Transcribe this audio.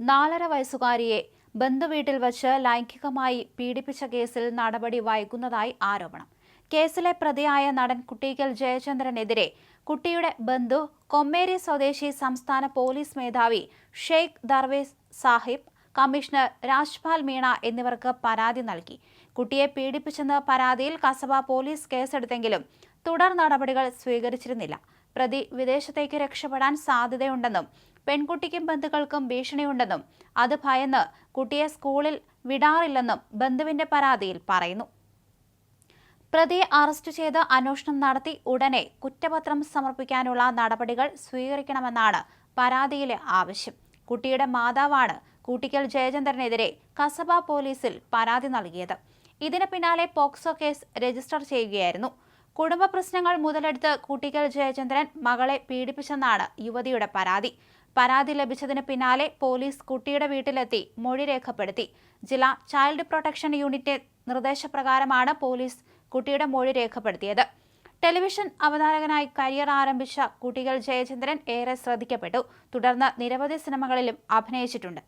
നാലര വയസ്സുകാരിയെ ബന്ധുവീട്ടിൽ വച്ച് ലൈംഗികമായി പീഡിപ്പിച്ച കേസിൽ നടപടി വൈകുന്നതായി ആരോപണം. കേസിലെ പ്രതിയായ നടൻ കുട്ടിക്കൽ ജയചന്ദ്രനെതിരെ കുട്ടിയുടെ ബന്ധു കൊമ്മേരി സ്വദേശി സംസ്ഥാന പോലീസ് മേധാവി ഷെയ്ഖ് ദർവേസ് സാഹിബ് കമ്മീഷണർ രാജ്പാൽ മീണ എന്നിവർക്ക് പരാതി നൽകി. കുട്ടിയെ പീഡിപ്പിച്ചെന്ന പരാതിയിൽ കസബ പോലീസ് കേസെടുത്തെങ്കിലും തുടർ നടപടികൾ സ്വീകരിച്ചിരുന്നില്ല. പ്രതി വിദേശത്തേക്ക് രക്ഷപ്പെടാൻ സാധ്യതയുണ്ടെന്നും പെൺകുട്ടിക്കും ബന്ധുക്കൾക്കും ഭീഷണിയുണ്ടെന്നും അത് ഭയന്ന് കുട്ടിയെ സ്കൂളിൽ വിടാറില്ലെന്നും ബന്ധുവിന്റെ പരാതിയിൽ പറയുന്നു. പ്രതിയെ അറസ്റ്റ് ചെയ്ത് അന്വേഷണം നടത്തി ഉടനെ കുറ്റപത്രം സമർപ്പിക്കാനുള്ള നടപടികൾ സ്വീകരിക്കണമെന്നാണ് പരാതിയിലെ ആവശ്യം. കുട്ടിയുടെ മാതാവാണ് കൂട്ടിക്കൽ ജയചന്ദ്രനെതിരെ കസബ പോലീസിൽ പരാതി നൽകിയത്. ഇതിന് പിന്നാലെ പോക്സോ കേസ് രജിസ്റ്റർ ചെയ്യുകയായിരുന്നു. കുടുംബ പ്രശ്നങ്ങൾ മുതലെടുത്ത് കൂട്ടിക്കൽ ജയചന്ദ്രൻ മകളെ പീഡിപ്പിച്ചെന്നാണ് യുവതിയുടെ പരാതി. പരാതി ലഭിച്ചതിന് പിന്നാലെ പോലീസ് കുട്ടിയുടെ വീട്ടിലെത്തി മൊഴി രേഖപ്പെടുത്തി. ജില്ലാ ചൈൽഡ് പ്രൊട്ടക്ഷൻ യൂണിറ്റ് നിർദ്ദേശപ്രകാരമാണ് പോലീസ് കുട്ടിയുടെ മൊഴി രേഖപ്പെടുത്തിയത്. ടെലിവിഷൻ അവതാരകനായി കരിയർ ആരംഭിച്ച കുട്ടികൾ ജയചന്ദ്രൻ ഏറെ ശ്രദ്ധിക്കപ്പെട്ടു. തുടർന്ന് നിരവധി സിനിമകളിലും അഭിനയിച്ചിട്ടുണ്ട്.